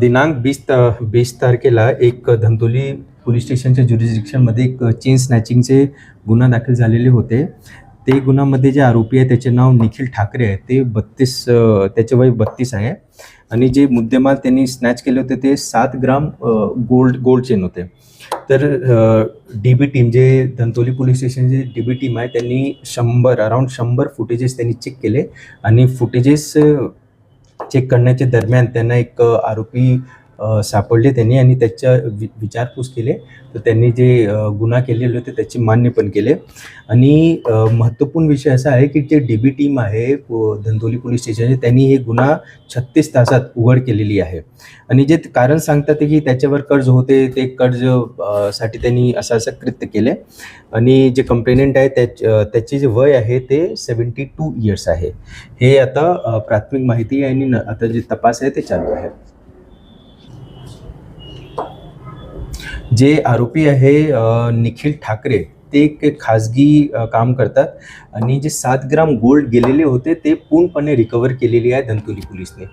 दिनांक बीस बीस तारखेला एक धंतोली पोलीस स्टेशनच्या ज्युरिस्डिक्शनमध्ये एक चेन स्नॅचिंगचे गुन्हा दाखल झालेले होते. ते गुन्ह्यामध्ये जे आरोपी आहे त्याचे नाव निखिल ठाकरे आहे. ते बत्तीस त्याचे वय बत्तीस आहे. आणि जे मुद्देमाल त्यांनी स्नॅच केले होते ते सात ग्राम गोल्ड गोल्ड चेन होते. तर डी बी टीम जे धंतोली पोलीस स्टेशनचे डी बी टीम आहे त्यांनी शंभर अराऊंड शंभर फुटेजेस त्यांनी चेक केले. आणि फुटेजेस चेक करण्याच्या दरम्यान त्यांना एक आरोपी सापडले त्यांनी आणि त्याच्या वि विचारपूस केले. तर त्यांनी जे गुन्हा केलेले होते त्याचे मान्य पण केले. आणि महत्त्वपूर्ण विषय असा आहे की जे डी बी टीम आहे पो- धंतोली पोलीस स्टेशनचे त्यांनी हे गुन्हा छत्तीस तासात उघड केलेली आहे. आणि जे कारण सांगतात की त्याच्यावर कर्ज होते ते कर्जसाठी त्यांनी असं असं कृत्य केले. आणि जे कंप्लेनंट आहे त्याच त्याचे जे वय आहे ते सेवन्टी टू इयर्स आहे. हे आता प्राथमिक माहिती आहे आणि न- आता जे तपास आहे ते चालू आहे. जे आरोपी आहे निखिल ठाकरे ते एक खाजगी काम करतात. आणि जे सात ग्राम गोल्ड गेलेले होते ते पूर्णपणे रिकवर केलेली आहे धंतोली पोलिसने.